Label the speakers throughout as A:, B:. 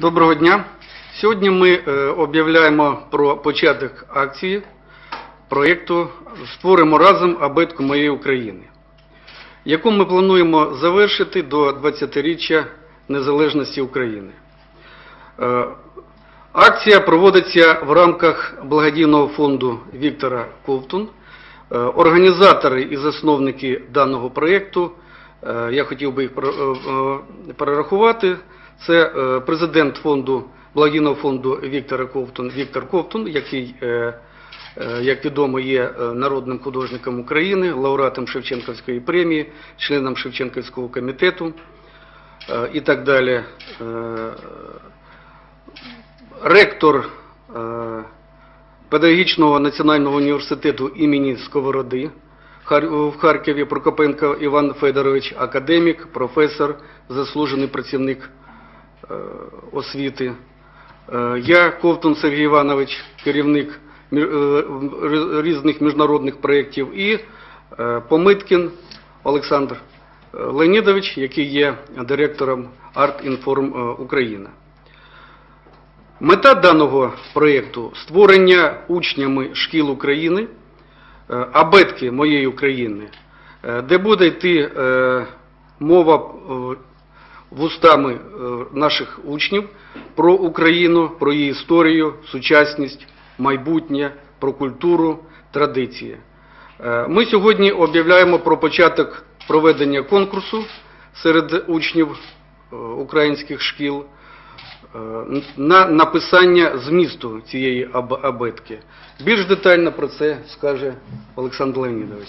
A: Доброго дня. Сьогодні ми е, об'являємо про початок акції проєкту Створимо разом абетку моєї України, яку ми плануємо завершити до 20-річчя незалежності України. Е, Акція проводиться в рамках благодійного фонду Віктора Ковтун. Е, Організатори і засновники даного проєкту, я хотів би їх перерахувати. Це е, президент фонду благодійного фонду Віктора Ковтун Віктор Ковтун, який, е, е, як відомо, є народним художником України, лауреатом Шевченківської премії, членом Шевченківського комітету і так далі. Ректор Педагогічного національного університету імені Сковороди в Харкові Прокопенко Іван Федорович, академік, професор, заслужений працівник освіти. Е, Я, Ковтун Сергій Іванович, керівник е, різних міжнародних проєктів, і е, Помиткін Олександр е, Леонідович, який є директором е, Україна. Мета даного проєкту створення учнями шкіл України е, абетки моєї України, е, де буде йти е, мова е, вустами е, наших учнів про Україну, про її історію, сучасність, майбутнє, про культуру, традиції. Е, Ми сьогодні об'являємо про початок проведення конкурсу серед учнів е, українських шкіл на написання змісту цієї абетки. Більш детально про це скаже Олександр Леонідович.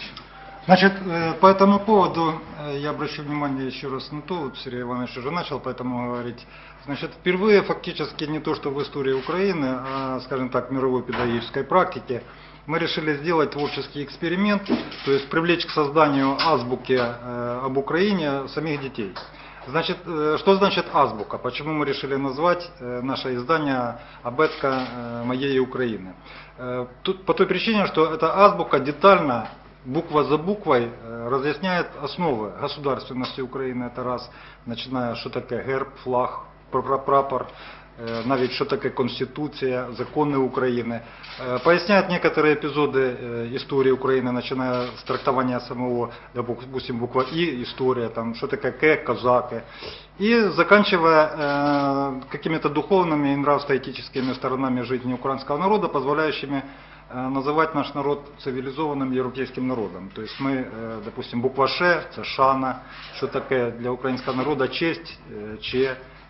B: Значит, э, по этому поводу э, я обращу внимание еще раз на то, вот Сергей Иванович уже начал поэтому говорить. Значит, впервые фактически не то, что в истории Украины, а, скажем так, в мировой педагогической практике, мы решили сделать творческий эксперимент, то есть привлечь к созданию азбуки э, об Украине самих детей. Значит, что значит азбука? Почему мы решили назвать наше издание «Абетка моей Украины»? Тут по той причине, что эта азбука детально буква за буквой э, разъясняет основы государственности Украины, это раз, начиная, что такое герб, флаг, пра- пра- прапор, э, навіть що таке Конституція, закони України. Е, Поясняет некоторые эпизоды э, истории Украины, начиная с трактования самого, допустим, буква И, история, там, что такое К, казаки. И заканчивая э, какими-то духовными и нравственно-этическими сторонами жизни украинского народа, позволяющими э, называть наш народ цивилизованным европейским народом. То есть мы, э, допустим, буква Ш, це шана, що таке для українського народа честь, э,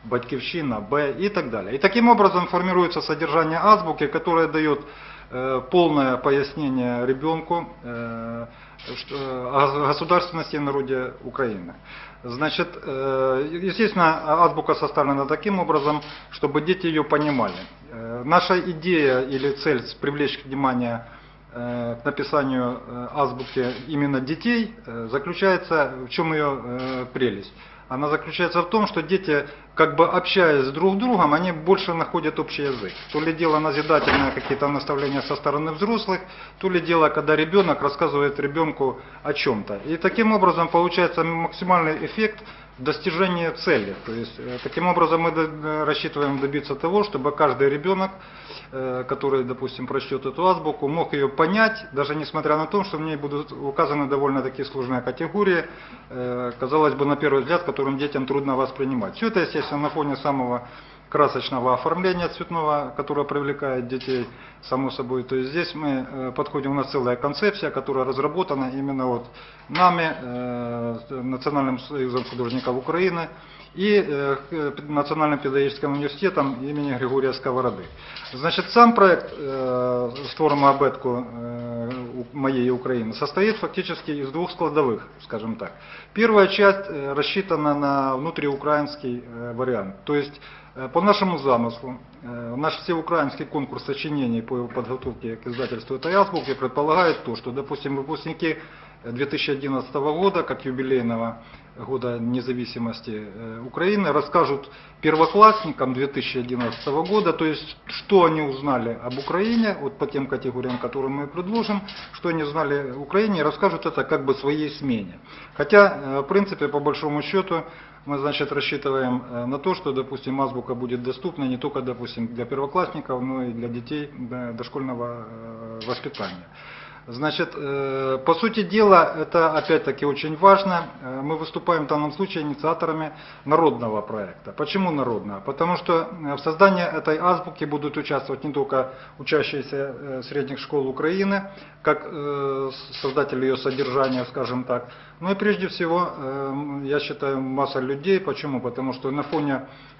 B: Ч, батьківщина, Б и так далее. И таким образом формируется содержание азбуки, которое дает э, полное пояснение ребенку э, о государственности и народе Украины. Значит, э, естественно, азбука составлена таким образом, чтобы дети ее понимали. Наша идея или цель привлечь внимание к написанию азбуки именно детей заключается, в чем ее прелесть? Она заключается в том, что дети, как бы общаясь друг с другом, они больше находят общий язык. То ли дело назидательное какие-то наставления со стороны взрослых, то ли дело, когда ребенок рассказывает ребенку о чем-то. И таким образом получается максимальный эффект достижения цели. То есть э, таким образом мы э, рассчитываем добиться того, чтобы каждый ребенок, э, который, допустим, прочтет эту азбуку, мог ее понять, даже несмотря на то, что в ней будут указаны довольно такие сложные категории, казалось бы, на первый взгляд, которым детям трудно воспринимать. Все это, естественно, на фоне самого красочного оформления цветного, которое привлекает детей, само собой. То есть здесь мы э, подходим, у нас целая концепция, которая разработана именно вот нами, э, Национальным союзом художников Украины и э, Национальным педагогическим университетом имени Григория Сковороды. Значит, сам проект э, «Створимо абетку э, у- моей Украины» состоит фактически из двух складовых, скажем так. Первая часть рассчитана на внутриукраинский вариант, то есть По нашему замыслу, э, наш всеукраинский конкурс сочинений по подготовке к издательству этой азбуки предполагает то, что, допустим, выпускники 2011 года, как юбилейного года независимости э, Украины, расскажут первоклассникам 2011 года, то есть что они узнали об Украине, вот по тем категориям, которые мы предложим, что они узнали о Украине, и расскажут это как бы своей смене. Хотя, э, в принципе, по большому счету, мы, значит, рассчитываем э, на то, что, допустим, азбука будет доступна не только, допустим, для первоклассников, но и для детей до- дошкольного э, воспитания. Значит, э, по сути дела, это опять-таки очень важно. Э, Мы выступаем в данном случае инициаторами народного проекта. Почему народного? Потому что э, в создании этой азбуки будут участвовать не только учащиеся э, средних школ Украины, как э, с- создатели ее содержания, скажем так, но и прежде всего, э, я считаю, масса людей. Почему? Потому что на фоне э, со-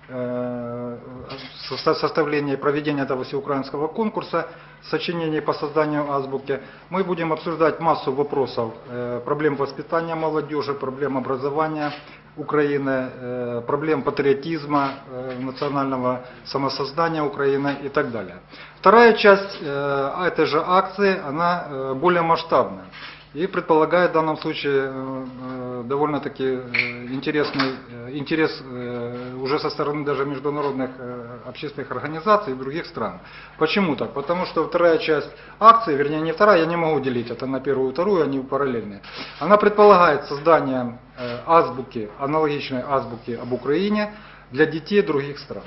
B: составления и проведения этого всеукраинского конкурса сочинений по созданию азбуки, мы будем обсуждать массу вопросов, э, проблем воспитания молодежи, проблем образования Украины, э, проблем патриотизма, э, национального самосоздания Украины и так далее. Вторая часть э, этой же акции, она э, более масштабная. И предполагает в данном случае э, э, довольно-таки э, интересный э, интерес э, уже со стороны даже международных э, общественных организаций и других стран. Почему так? Потому что вторая часть акции, вернее не вторая, я не могу делить это на первую и вторую, они параллельные. Она предполагает создание э, азбуки, аналогичной азбуки об Украине для детей других стран.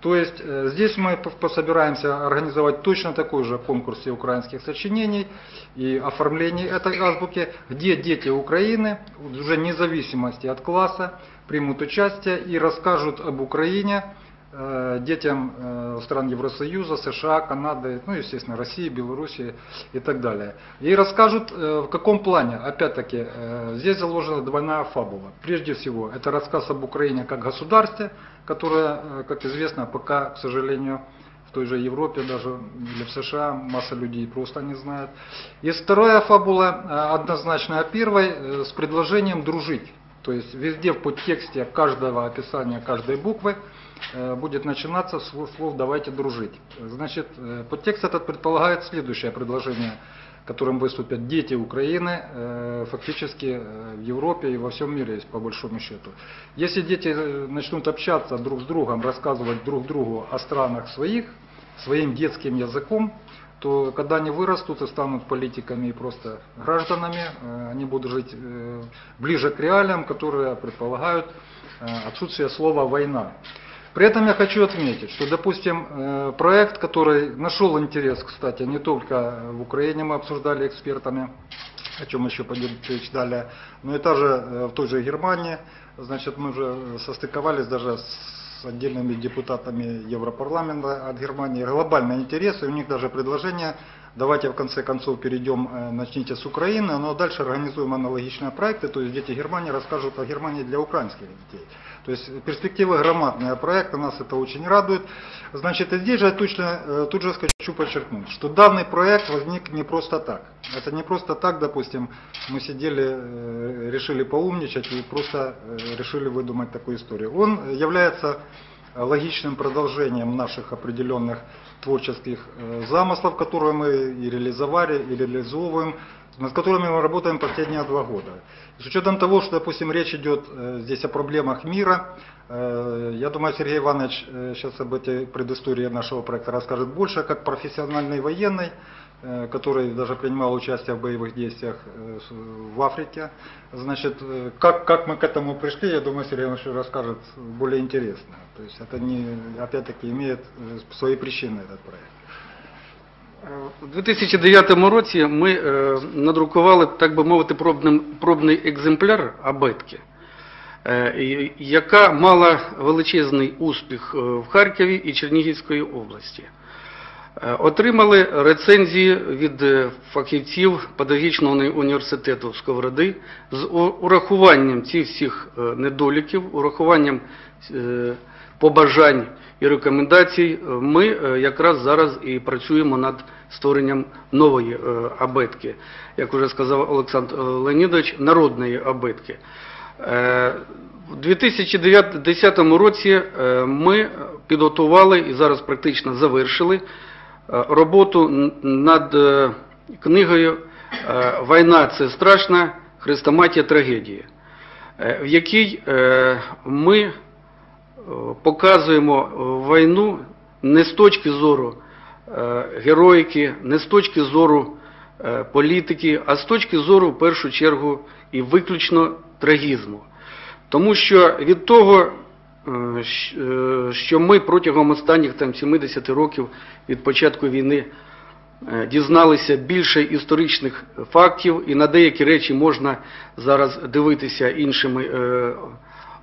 B: То есть э, здесь мы по- пособираемся организовать точно такой же конкурс украинских сочинений и оформление этой азбуки, где дети Украины, уже вне зависимости от класса, примут участие и расскажут об Украине э, детям э, стран Евросоюза, США, Канады, ну, естественно, России, Белоруссии и так далее. И расскажут, э, в каком плане, опять-таки, здесь заложена двойная фабула. Прежде всего, это рассказ об Украине как государстве, которое, как известно, пока, к сожалению, в той же Европе даже или в США масса людей просто не знает. И вторая фабула э, однозначно о первой с предложением дружить. То есть везде в подтексте каждого описания каждой буквы э, будет начинаться с слов слов «давайте дружить». Значит, э, подтекст этот предполагает следующее предложение, которым выступят дети Украины, э, фактически э, в Европе и во всем мире, если по большому счету. Если дети э, начнут общаться друг с другом, рассказывать друг другу о странах своих, своим детским языком, то когда они вырастут и станут политиками и просто гражданами, э, они будут жить э, ближе к реалиям, которые предполагают э, отсутствие слова «война». При этом я хочу отметить, что, допустим, проект, который нашел интерес, кстати, не только в Украине мы обсуждали экспертами, о чем еще пойдет речь далее, но и также э, в той же Германии, значит, мы уже состыковались даже с отдельными депутатами Европарламента от Германии, глобальные интересы, у них даже предложение, давайте в конце концов перейдем, э, начните с Украины, но дальше организуем аналогичные проекты, то есть дети Германии расскажут о Германии для украинских детей. То есть перспектива громадная проекта, нас это очень радует. Значит, и здесь же я точно, э, тут же хочу подчеркнуть, что данный проект возник не просто так. Это не просто так, допустим, мы сидели, э, решили поумничать и просто э, решили выдумать такую историю. Он является логичным продолжением наших определенных творческих э, замыслов, которые мы и реализовали, и реализовываем, над которыми мы работаем последние два года. С учетом того, что, допустим, речь идет э, здесь о проблемах мира, э, я думаю, Сергей Иванович э, сейчас об этой предыстории нашего проекта расскажет больше, как профессиональный военный, э, который даже принимал участие в боевых действиях э, с- в Африке. Значит, э, как, как мы к этому пришли, я думаю, Сергей Иванович расскажет более интересно. То есть это не, опять-таки имеет э, свои причины этот проект.
A: У 2009 році ми е, надрукували, так би мовити, пробним, пробний екземпляр абетки, е, і- яка мала величезний успіх е, в Харкові і Чернігівської області. Е, Отримали рецензії від е, фахівців педагогічного університету Сковороди з урахуванням цих всіх е, недоліків, урахуванням побажань і рекомендацій. Ми якраз зараз і працюємо над створенням нової абетки, як вже сказав Олександр Леонідович, народної абетки. У 2010 році ми підготували і зараз практично завершили роботу над е, книгою е, Війна це страшна, хрестоматія трагедії, е, в якій е, ми е, показуємо е, війну не з точки зору е, героїки, не з точки зору е, політики, а з точки зору в першу чергу і виключно трагізму. Тому що від того, е, е, що ми протягом останніх там 70 років від початку війни е, дізналися більше історичних фактів, і на деякі речі можна зараз дивитися іншими е, е,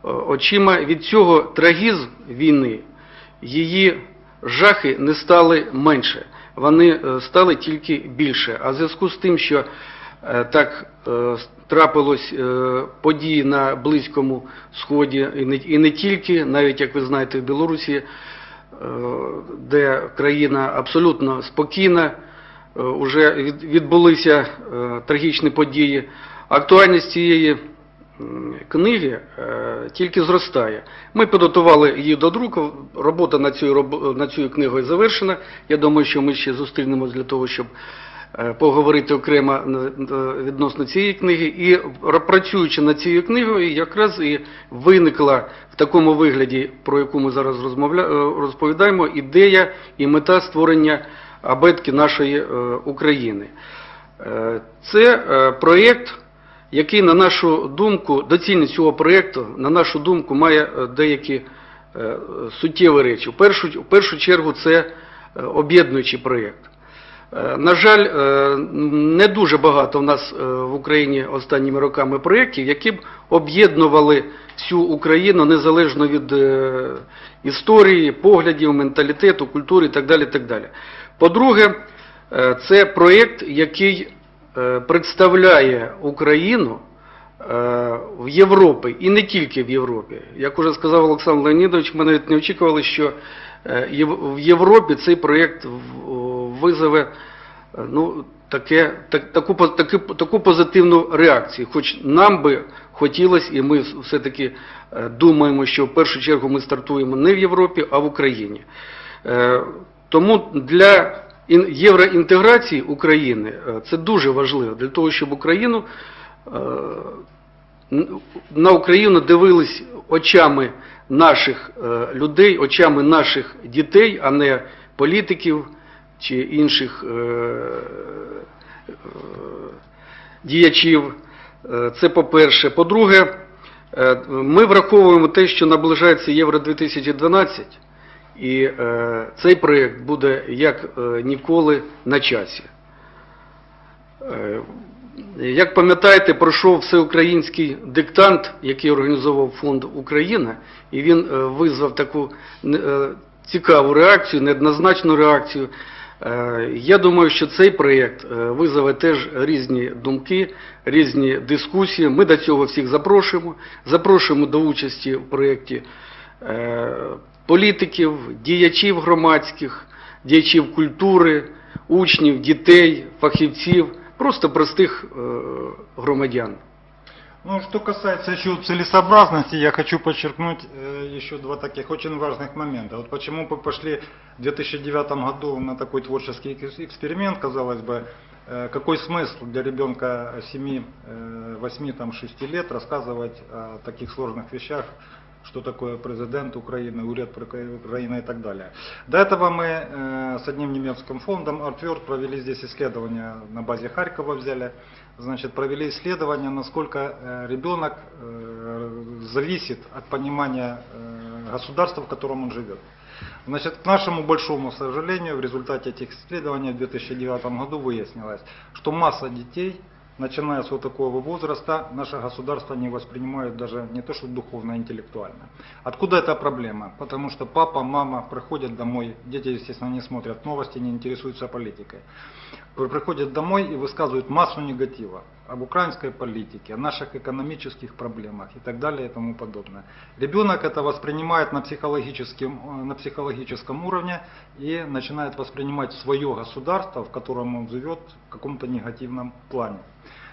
A: очима. Від цього трагізм війни, її жахи не стали менше, вони е, стали тільки більше. А в зв'язку з тим, що е, так е, трапилось е, події на Близькому Сході, і не, тільки, навіть як ви знаєте, в Білорусі, е, де країна абсолютно спокійна, вже відбулися е, трагічні події. Актуальність цієї книги е, тільки зростає. Ми підготували її до друку. Робота цією, роб- над книгою завершена. Я думаю, що ми ще зустрінемось для того, щоб е, поговорити окремо е, відносно цієї книги. І працюючи над цією книгою, якраз і виникла в такому вигляді, про яку ми зараз е, розповідаємо, ідея і мета створення абетки нашої е, України. Е, Це е, проєкт, який, на нашу думку, доцільність цього проєкту, на нашу думку, має е, деякі е, суттєві речі. В першу, першу чергу це е, об'єднуючий проєкт. Е, На жаль, е, не дуже багато в нас е, в Україні останніми роками проєктів, які б об'єднували всю Україну незалежно від історії, поглядів, менталітету, культури і так далі. Так далі. По-друге, це проєкт, який представляє Україну в Європі і не тільки в Європі. Як уже сказав Олександр Леонідович, ми навіть не очікували, що в Європі цей проєкт в- визове е, ну, таке, так, таку, таки- таку позитивну реакцію. Хоч нам би хотілося, і ми все-таки е, думаємо, що в першу чергу ми стартуємо не в Європі, а в Україні. Е, Тому для євроінтеграції України це дуже важливо для того, щоб Україну на Україну дивились очами наших людей, очами наших дітей, а не політиків чи інших е, е, діячів. Е, Це по-перше. По-друге, ми враховуємо те, що наближається Євро 2012, і цей проєкт буде як ніколи на часі. Як пам'ятаєте, пройшов всеукраїнський диктант, який організовував фонд Україна, і він визвав таку цікаву реакцію, неоднозначну реакцію. Е, Я думаю, що цей проєкт е, визове теж різні думки, різні дискусії. Ми до цього всіх запрошуємо. Запрошуємо до участі в проєкті е, політиків, діячів громадських, діячів культури, учнів, дітей, фахівців, просто простих громадян.
B: Ну, что касается еще целесообразности, я хочу подчеркнуть э, еще два таких очень важных момента. Вот почему мы пошли в 2009 году на такой творческий экс- эксперимент, казалось бы, э, какой смысл для ребенка 7, 8, там, 6 лет рассказывать о таких сложных вещах, что такое президент Украины, уряд Украины и так далее. До этого мы э, с одним немецким фондом ArtWorld провели здесь исследования на базе Харькова взяли, значит, провели исследование, насколько э, ребенок э, зависит от понимания государства, в котором он живет. Значит, к нашему большому сожалению, в результате этих исследований в 2009 году выяснилось, что масса детей, начиная с вот такого возраста, наше государство не воспринимают даже не то что духовно, а интеллектуально. Откуда эта проблема? Потому что папа, мама приходят домой, дети, естественно, не смотрят новости, не интересуются политикой. При- Приходят домой и высказывают массу негатива Об украинской политике, о наших экономических проблемах и так далее и тому подобное. Ребенок это воспринимает на психологическом, э, на психологическом уровне и начинает воспринимать свое государство, в котором он живет, в каком-то негативном плане.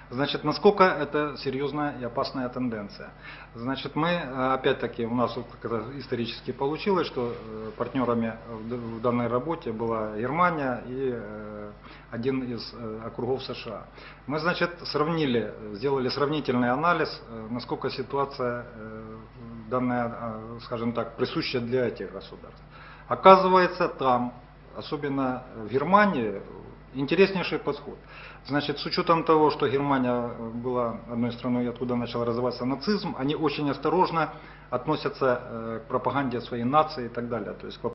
B: Значит, насколько это серьезная и опасная тенденция? Значит, мы, э, опять-таки, у нас исторически получилось, что э, партнерами в данной работе была Германия и один из э, округов США. Мы, значит, сравнили, сделали сравнительный анализ, э, насколько ситуация э, данная, скажем так, присуща для этих государств. Оказывается, там, особенно в Германии, интереснейший подход. Значит, с учетом того, что Германия была одной страной, откуда начал развиваться нацизм, они очень осторожно относятся к пропаганде своей нации и так далее. То есть к